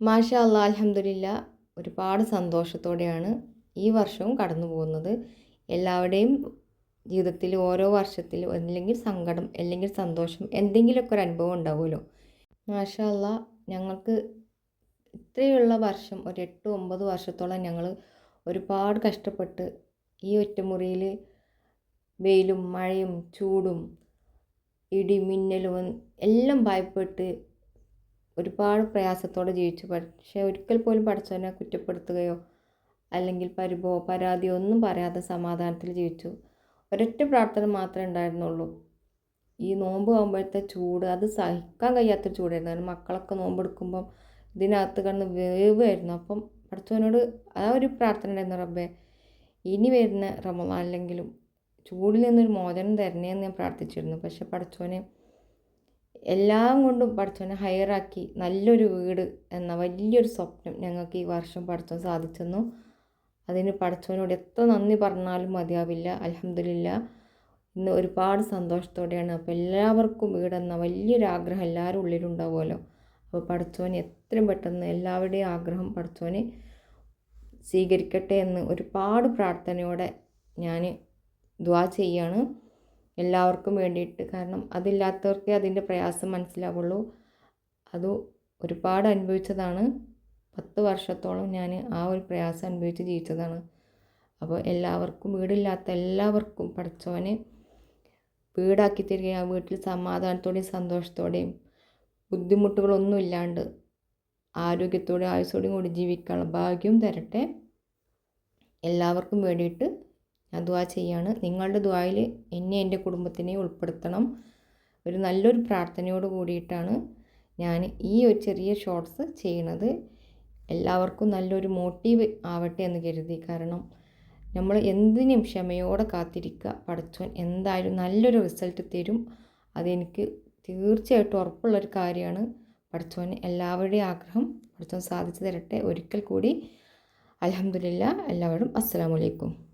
മാഷ അള്ളാ അലഹമില്ല ഒരുപാട് സന്തോഷത്തോടെയാണ് ഈ വർഷവും കടന്നു പോകുന്നത്. എല്ലാവരുടെയും ജീവിതത്തിൽ ഓരോ വർഷത്തിൽ അല്ലെങ്കിൽ സങ്കടം അല്ലെങ്കിൽ സന്തോഷം എന്തെങ്കിലുമൊക്കെ ഒരു അനുഭവം ഉണ്ടാവുമല്ലോ. മാഷ അള്ളാ ഞങ്ങൾക്ക് ഇത്രയുള്ള വർഷം ഒരു എട്ട് ഒമ്പത് വർഷത്തോളം ഞങ്ങൾ ഒരുപാട് കഷ്ടപ്പെട്ട് ഈ ഒറ്റമുറിയിൽ വെയിലും മഴയും ചൂടും ഇടി മിന്നലും എല്ലാം ഭയപ്പെട്ട് ഒരുപാട് പ്രയാസത്തോടെ ജീവിച്ചു. പക്ഷേ ഒരിക്കൽ പോലും പഠിച്ചവനെ കുറ്റപ്പെടുത്തുകയോ അല്ലെങ്കിൽ പരിഭവോ പരാതിയോ ഒന്നും പറയാതെ സമാധാനത്തിൽ ജീവിച്ചു. ഒരൊറ്റ പ്രാർത്ഥന മാത്രമേ ഉണ്ടായിരുന്നുള്ളൂ. ഈ നോമ്പ് ആകുമ്പോഴത്തെ ചൂട് അത് സഹിക്കാൻ കഴിയാത്തൊരു ചൂടായിരുന്നു. കാരണം മക്കളൊക്കെ നോമ്പെടുക്കുമ്പം ഇതിനകത്ത് കണ്ണ് വേവായിരുന്നു അപ്പം പഠിച്ചവനോട് ആ ഒരു പ്രാർത്ഥന ഉണ്ടായിരുന്നു റബ്ബേ ഇനി വരുന്ന റമദാനിലെങ്കിലും ചൂടിൽ നിന്നൊരു മോചനം തരണേ എന്ന് ഞാൻ പ്രാർത്ഥിച്ചിരുന്നു. പക്ഷെ പഠിച്ചോനെ എല്ലാം കൊണ്ടും പഠിച്ചോനെ ഹയറാക്കി നല്ലൊരു വീട് എന്ന വലിയൊരു സ്വപ്നം ഞങ്ങൾക്ക് ഈ വർഷം പഠിച്ചവൻ സാധിച്ചെന്നു. അതിന് പഠിച്ചവനോട് എത്ര നന്ദി പറഞ്ഞാലും മതിയാവില്ല. അലഹമില്ല ഇന്ന് ഒരുപാട് സന്തോഷത്തോടെയാണ്. അപ്പോൾ എല്ലാവർക്കും വീടെന്ന വലിയൊരു ആഗ്രഹം എല്ലാവരും ഉള്ളിലുണ്ടാവുമല്ലോ. അപ്പോൾ പഠിച്ചവന് എത്രയും പെട്ടെന്ന് എല്ലാവരുടെയും ആഗ്രഹം പഠിച്ചവന് സ്വീകരിക്കട്ടെ എന്ന് ഒരുപാട് പ്രാർത്ഥനയോടെ ഞാൻ ദ്വാ ചെയ്യാണ്. എല്ലാവർക്കും വേണ്ടിയിട്ട്. കാരണം അതില്ലാത്തവർക്കേ അതിന്റെ പ്രയാസം മനസ്സിലാവുള്ളൂ. അത് ഒരുപാട് അനുഭവിച്ചതാണ്. പത്ത് വർഷത്തോളം ഞാൻ ആ ഒരു പ്രയാസം അനുഭവിച്ച് ജീവിച്ചതാണ്. അപ്പോൾ എല്ലാവർക്കും വീടില്ലാത്ത എല്ലാവർക്കും പഠിച്ചവനെ വീടാക്കി തരികയും ആ വീട്ടിൽ സമാധാനത്തോടെയും സന്തോഷത്തോടെയും ബുദ്ധിമുട്ടുകളൊന്നും ഇല്ലാണ്ട് ആരോഗ്യത്തോടെ ആയുസോടെയും കൂടി ജീവിക്കാനുള്ള ഭാഗ്യവും തരട്ടെ. എല്ലാവർക്കും വേണ്ടിയിട്ട് ഞാൻ ദുവാ ചെയ്യാണ്. നിങ്ങളുടെ ദ്വായിൽ എന്നെ എന്റെ കുടുംബത്തിനെ ഉൾപ്പെടുത്തണം. ഒരു നല്ലൊരു പ്രാർത്ഥനയോട് കൂടിയിട്ടാണ് ഞാൻ ഈ ഒരു ചെറിയ ഷോർട്സ് ചെയ്യണത് എല്ലാവർക്കും നല്ലൊരു മോട്ടീവ് ആവട്ടെ എന്ന് കരുതി. കാരണം നമ്മൾ എന്തിനും ക്ഷമയോടെ കാത്തിരിക്കുക. പഠിച്ചോൻ എന്തായാലും നല്ലൊരു റിസൾട്ട് തരും. അതെനിക്ക് തീർച്ചയായിട്ടും ഉറപ്പുള്ളൊരു കാര്യമാണ്. പഠിച്ചോൻ എല്ലാവരുടെയും ആഗ്രഹം പഠിച്ചോൻ സാധിച്ചു തരട്ടെ. ഒരിക്കൽ കൂടി അലഹമില്ല എല്ലാവരും അസ്സാം വലൈക്കും